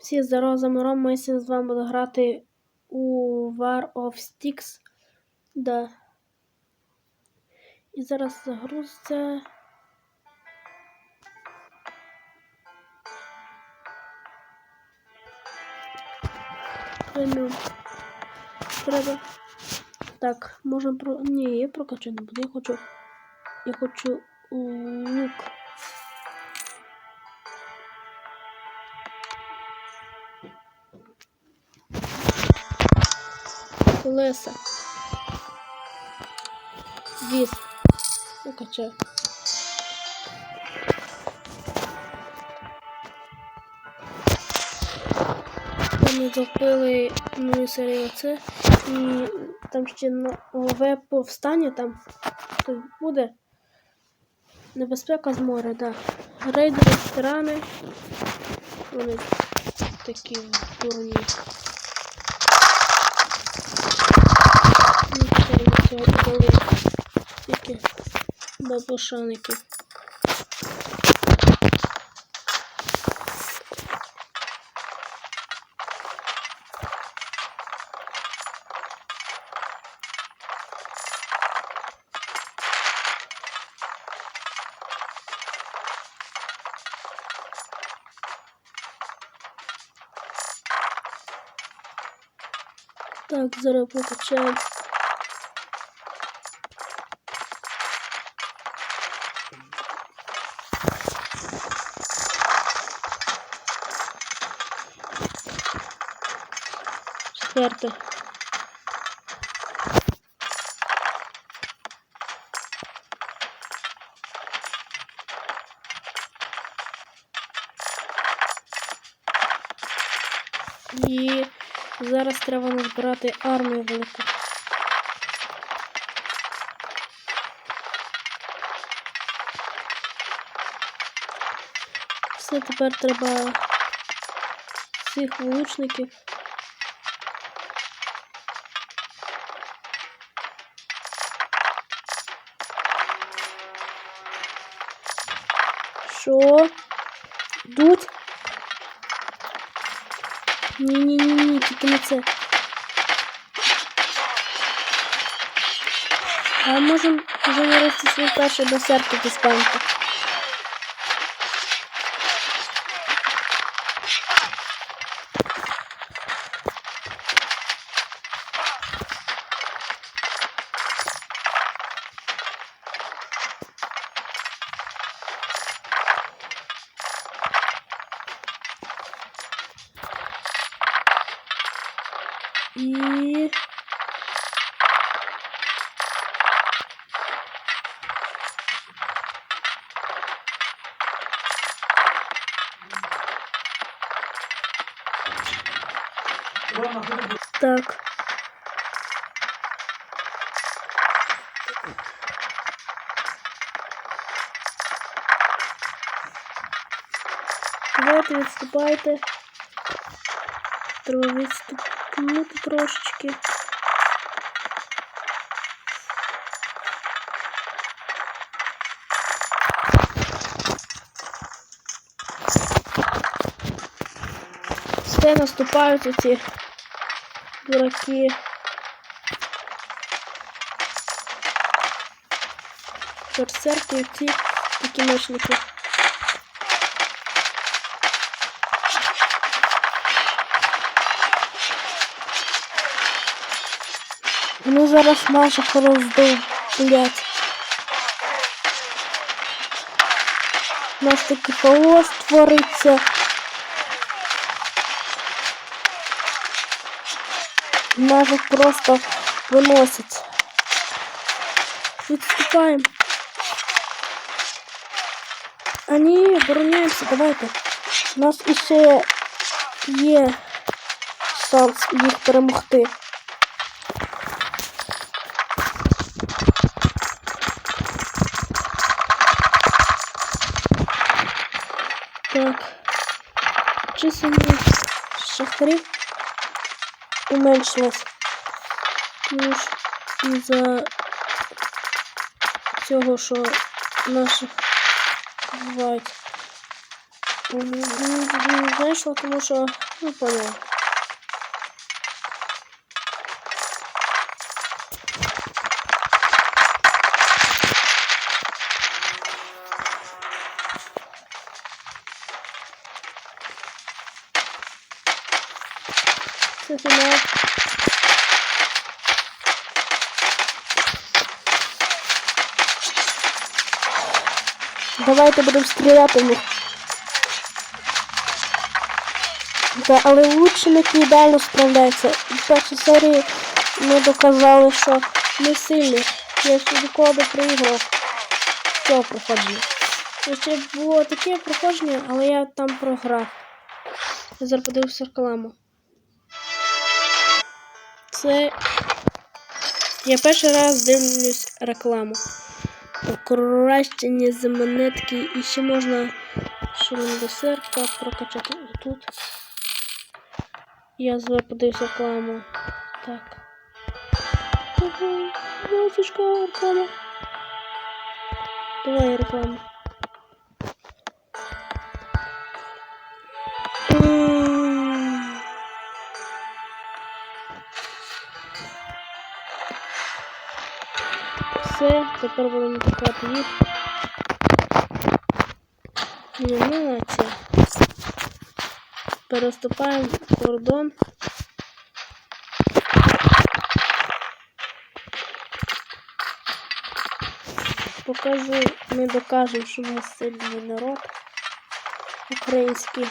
Всі здорово, Замирон, ми сьогодні з вами будемо грати у War of Sticks. Да. І зараз загрузиться. Преміум. Треба. Так, можна про. Ні, я прокачу не буду. Я хочу. Я хочу лук. Колеса. Віз. Прокачаю. Ми закрили нову серію оце. І там ще нове повстання там тут буде. Небезпека з моря, так. Да. Рейдери тирани. Вони такі дурні. Цього дали. Тільки бабушаники. Так, зараз покачаємо. Четверте. І зараз треба назбирати армію велику. Все тепер треба всіх лучників. Що? Йдуть? Ні-ні-ні, тільки не це. А можемо вже нарешті свій перший десерт дістанути. І... Так. Давайте відступайте. Треба відступнути трошечки. Все наступають оці дураки. Берсерки ці такі мечники. Вони зараз наших роздовблять. У нас такий хаос твориться. Наших просто виносять. Відступаємо. А ні, обороняємося, давайте. У нас іще є шанс їх перемогти. Так. Чисельність шахтарів уменшилась. Ну ж із-за цього, що наших бувають. не знайшла, тому що ну поняла. Це фінал. Давайте будемо стріляти в них. Та, але лучники ідеально справляються. В першій серії ми доказали, що ми сильні. Я ще ніколи не проіграв проходження. І Ще було таке проходження, але я там програв. Я зараз подивився рекламу. Це. Я перший раз дивлюсь рекламу. Покращення за монетки і ще можна шрендесерка прокачати тут. Я зараз подивився рекламу. Так. Ага, Бачечка, реклама. Давай рекламу. Тепер будемо атакувати їх. Ні, ну а це. Кордон. Покажу, ми докажемо, що ми сильний народ український.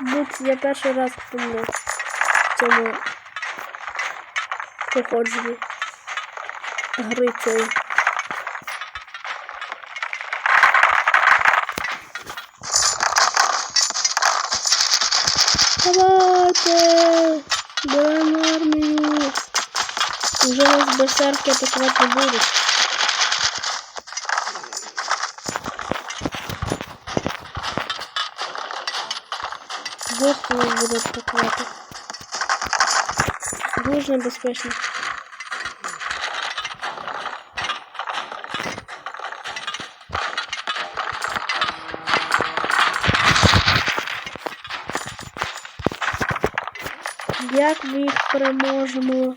Будь я перший раз помню в цьому проходженні гри цієї. Давайте! Беремо армію! Вже нас берсерки атакувати будуть. Жорстко нас будуть атакувати. Дуже небезпечно. Як ми їх переможемо?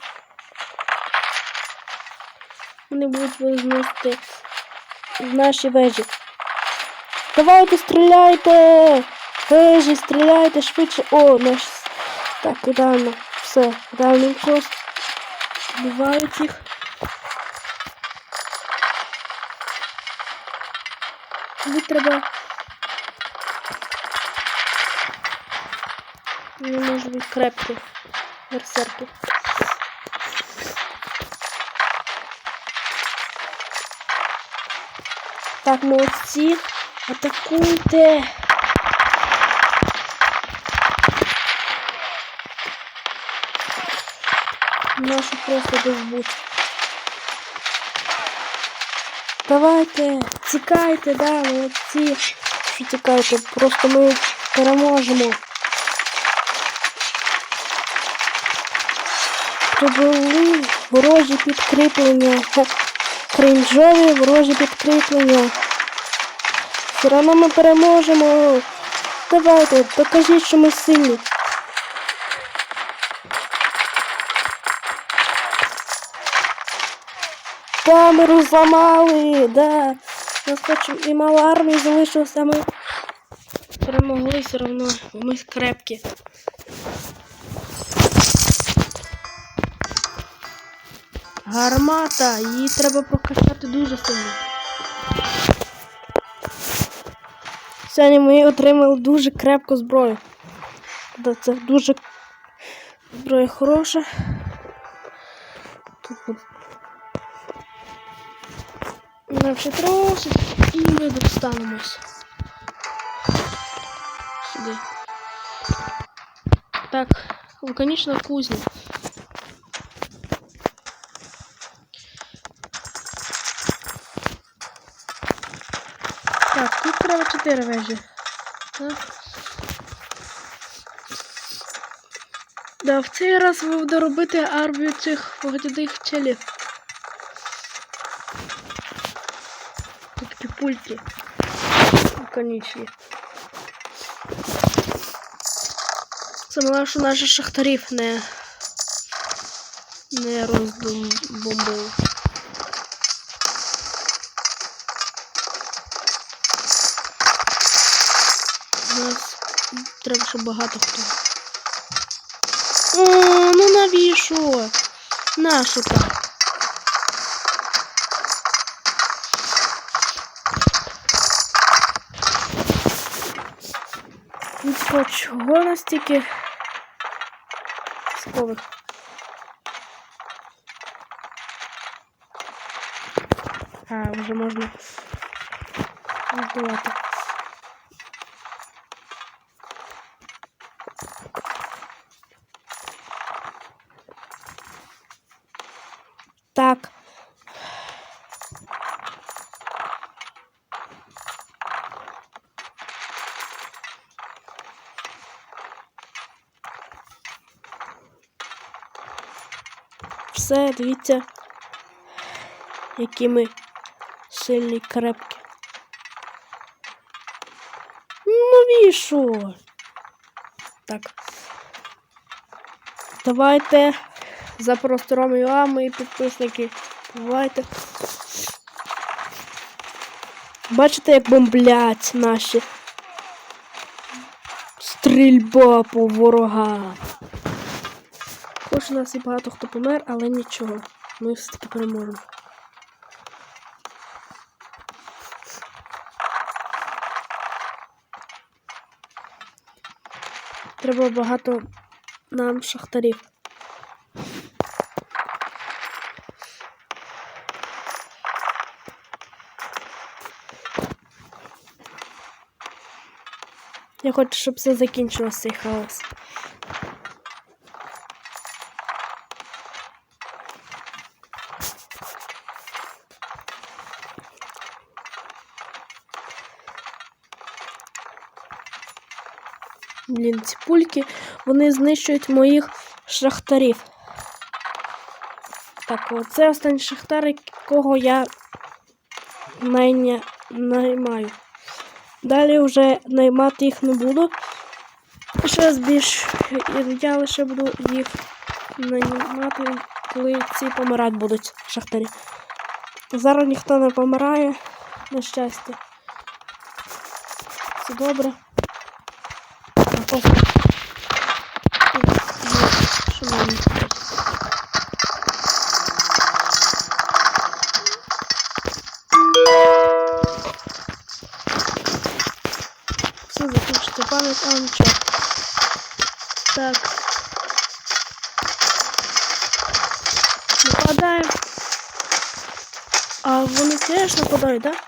Вони будуть визносити в наші вежі. Давайте стріляйте! Вежі, стріляйте швидше. О, наш. Так, ідеально. Все, ідеальненько. Вбивають їх. Мені треба. Не може бути крепкі берсерки. Так, молодці. Атакуйте. Нашу просто довбуть. Давайте, тікайте, да, молодці. Що тікайте? Просто ми переможемо. Прибули ворожі підкріплення. Кринжові ворожі підкріплення. Все одно ми переможемо. Давайте, докажіть, що ми сильні. Камеру зламали, да. Нас хоч і мало армії залишилося, ми перемогли все одно, бо ми крепкі. Гармата, її треба прокачати дуже сильно. Сьогодні ми отримали дуже крепку зброю. Це дуже зброя хороша. Нам ще трошечки і ми достанемось. Сюди. Так, лаконічна кузня. чотири вежі. Так. Да, в цей раз ви буде робити армію цих вогняних челів. Тут такі пульки. Конічні. Саме що наших шахтарів не, не розбомбили. У нас треба, щоб багато хто. О, ну навіщо? Нащо так? Ну, типа, чого настільки скових? А, вже можна роздавати. Так. Все, дивіться, які ми сильні крепкі. Навіщо? Так. Давайте за простором ЮА, мої підписники. Давайте. Бачите, як бомблять наші стрільба по ворогам. Хоч у нас і багато хто помер, але нічого. Ми все-таки переможемо. Треба багато нам шахтарів. Я хочу, щоб все закінчилося цей хаос. Блін, ці пульки, вони знищують моїх шахтарів. Так, оце останній шахтар, якого я найня... наймаю. Далі вже наймати їх не буду. Ще більш я лише буду їх наймати, коли ці помирати будуть шахтарі. Зараз ніхто не помирає, на щастя. Все добре. То- Що мені? Все, закінчити пам'ять, а нічого. Так. Нападаємо. А вони теж нападають, так? Да?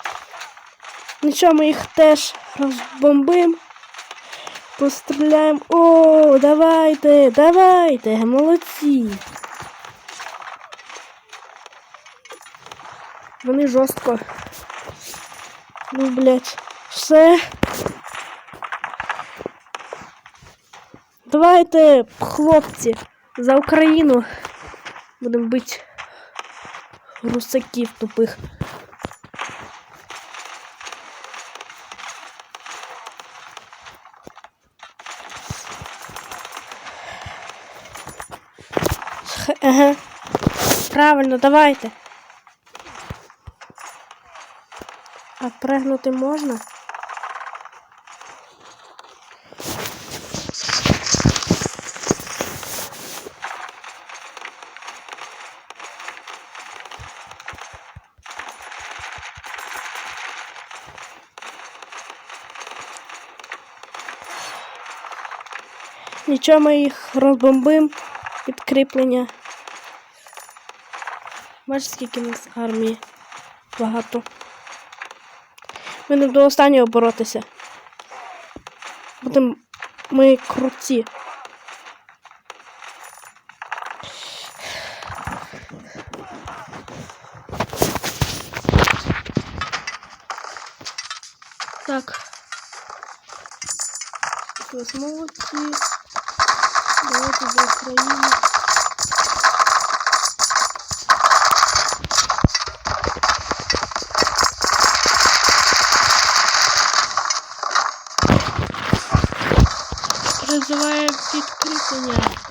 Нічого, ми їх теж розбомбимо. Постріляємо. О, давайте, давайте, молодці. Вони жорстко. Ну, блядь. Все. Давайте, хлопці, за Україну будемо бити русаків тупих. Ага. Правильно, давайте. А пригнути можна? Нічого ми їх розбомбимо. Підкріплення. Бачиш, скільки у нас армії багато. Ми не до останнього боротися. Будемо ми круті. Так. Молодці. Давайте за Україну. Призиває підкріплення.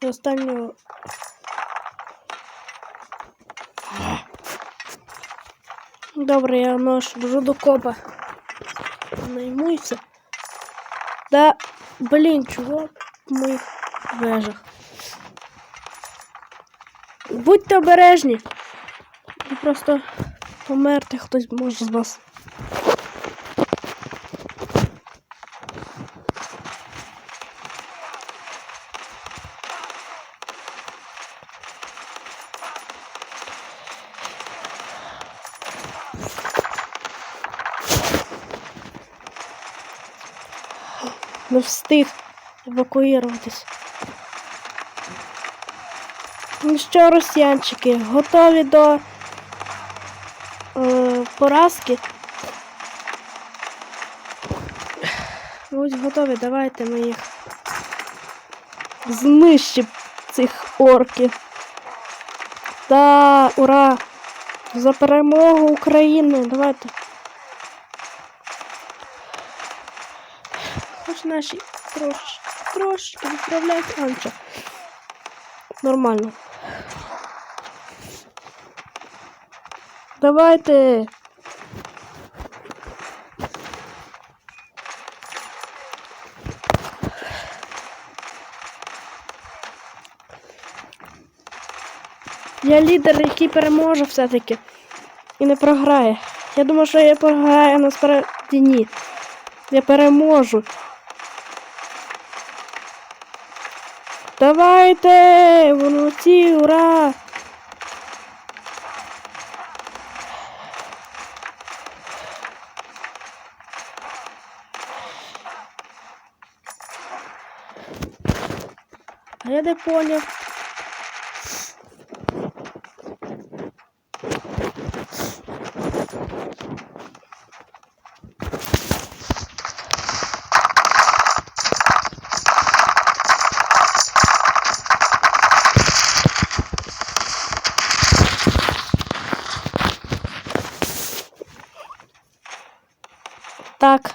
І останнього. Добре, я нож вже до копа. Наймуйся. Да, блін, чого в моїх вежах? Будьте обережні. Просто померти хтось може з вас. Не встиг евакуюватись. Ну що, росіянчики, готові до е, поразки? Будь готові, давайте ми їх знищимо цих орків. Да, ура! За перемогу України! Давайте. Хоч наші трошечки, трошечки відправляють Анча. Нормально. Давайте. Я лідер, який переможе все-таки. І не програє. Я думаю, що я програю, насправді ні. Я переможу. Давайте! Молодці, ура! А я не поняв. Так.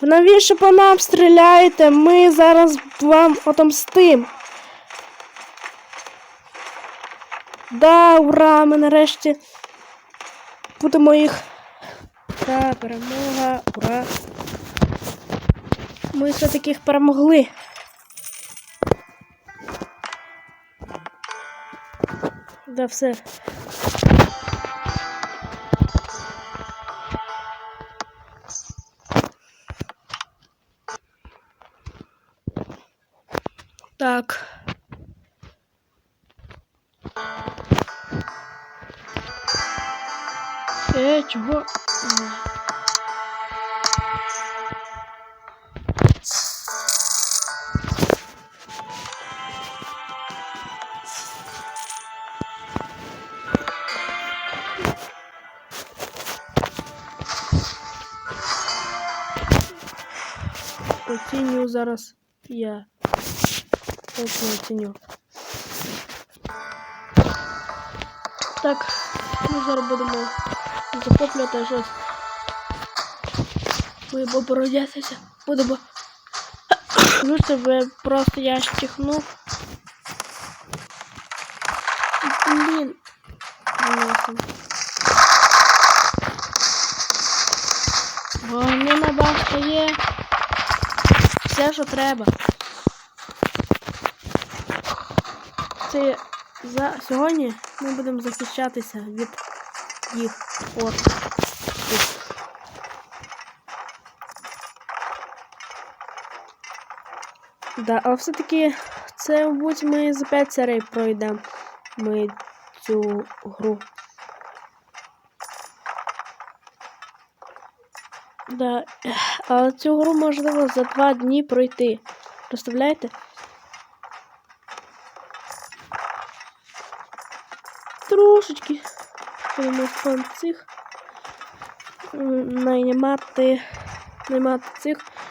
Навіщо по нам стріляєте? Ми зараз вам отомстим. Да, ура! Ми нарешті будемо їх. Да, перемога, ура. Ми все-таки їх перемогли. Да, все. Оцінюю зараз я. Точно оціню. Так, ми зараз будемо захоплювати щось. Ми оборонятися. Будемо. Ну, тебе просто я щихнув. що треба. Це за сьогодні ми будемо захищатися від їх от. Да, але все-таки це, мабуть, ми за 5 серій пройдемо ми цю гру. Да. Але цю гру можливо за два дні пройти. Представляєте? Трошечки там цих наймати, наймати цих